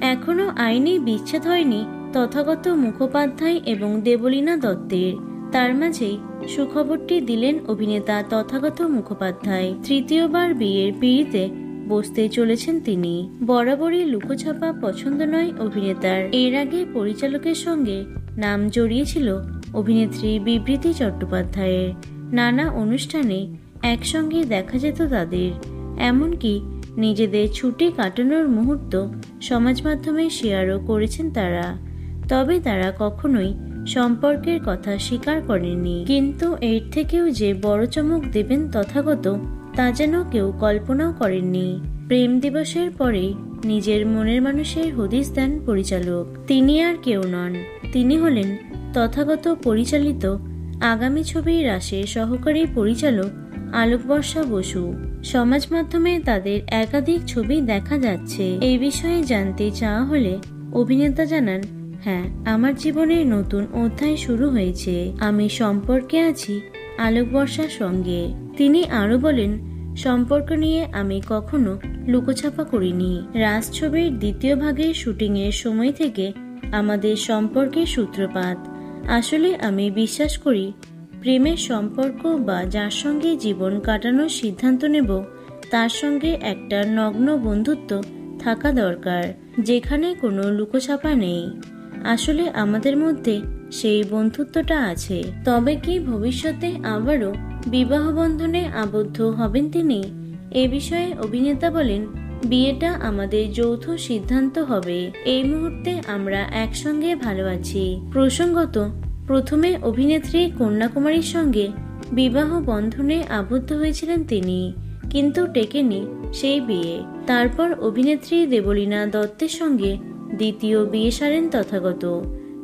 এখনও আইনি বিচ্ছেদ হয়নি তথাগত মুখোপাধ্যায় এবং দেবলীনা দত্তের। তার মাঝেই সুখবরটি দিলেন অভিনেতা তথাগত মুখোপাধ্যায়। তৃতীয়বার বিয়ের পিড়িতে বসতে চলেছেন তিনি। বরাবরই লুকোছাপা পছন্দ নয় অভিনেতার। এর আগে পরিচালকের সঙ্গে নাম জড়িয়েছিল অভিনেত্রী বিবৃতি চট্টোপাধ্যায়ের। নানা অনুষ্ঠানে একসঙ্গে দেখা যেত তাদের। এমনকি নিজেদের ছুটি কাটানোর মুহূর্ত সমাজ মাধ্যমে শেয়ারও করেছেন তারা। তবে তারা কখনোই সম্পর্কের কথা স্বীকার করেননি। কিন্তু এর থেকেও যে বড় চমক দেবেন তথাগত, তা যেন কেউ কল্পনাও করেননি। প্রেম দিবসের পরে নিজের মনের মানুষের হদিস দেন পরিচালক। তিনি আর কেউ নন। তিনি হলেন তথাগত পরিচালিত আগামী ছবির রাশে সহকারী পরিচালক আলোকবর্ষা বসু। সমাজ মাধ্যমে তাদের একাধিক ছবি দেখা যাচ্ছে। এই বিষয়ে জানতে চাওয়া হলে অভিনেতা জানান হ্যাঁ আমার জীবনের নতুন অধ্যায় শুরু হয়েছে। আমি সম্পর্কে আছি আলোকবর্ষার সঙ্গে। তিনি আরও বলেন, সম্পর্ক নিয়ে আমি কখনো লুকোছাপা করিনি। রাজ ছবির দ্বিতীয় ভাগের শুটিংয়ের সময় থেকে আমাদের সম্পর্কের সূত্রপাত। আসলে আমি বিশ্বাস করি প্রেমের সম্পর্ক বা যার সঙ্গে জীবন কাটানোর সিদ্ধান্ত নেব, তার সঙ্গে একটা নগ্ন বন্ধুত্ব থাকা দরকার, যেখানে কোনো লুকোছাপা নেই। আসলে আমাদের মধ্যে সেই বন্ধুত্বটা আছে। তবে কি ভবিষ্যতে আবারও বিবাহ বন্ধনে আবদ্ধ হবেন তিনি? এ বিষয়ে অভিনেতা বলেন, বিয়েটা আমাদের যৌথ সিদ্ধান্ত হবে। এই মুহূর্তে আমরা একসঙ্গে ভালো আছি। প্রসঙ্গত প্রথমে অভিনেত্রী কন্যাকুমারীর সঙ্গে বিবাহ বন্ধনে আবদ্ধ হয়েছিলেন তিনি, কিন্তু টেকেনি সেই বিয়ে। তারপর অভিনেত্রী দেবলীনা দত্তের সঙ্গে দ্বিতীয় বিয়ে সারেন তথাগত।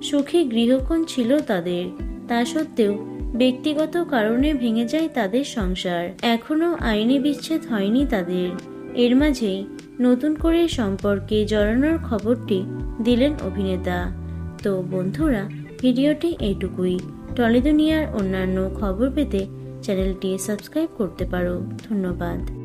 সুখী গৃহকোণ ছিল তাদের। তা সত্ত্বেও ব্যক্তিগত কারণে ভেঙে যায় তাদের সংসার। এখনও আইনি বিচ্ছেদ হয়নি তাদের। এর মাঝেই নতুন করে সম্পর্কে জড়ানোর খবরটি দিলেন অভিনেতা। তো বন্ধুরা ভিডিওটি এইটুকুই। টলিদুনিয়ার অন্যান্য খবর পেতে চ্যানেলটি সাবস্ক্রাইব করতে পারো। ধন্যবাদ।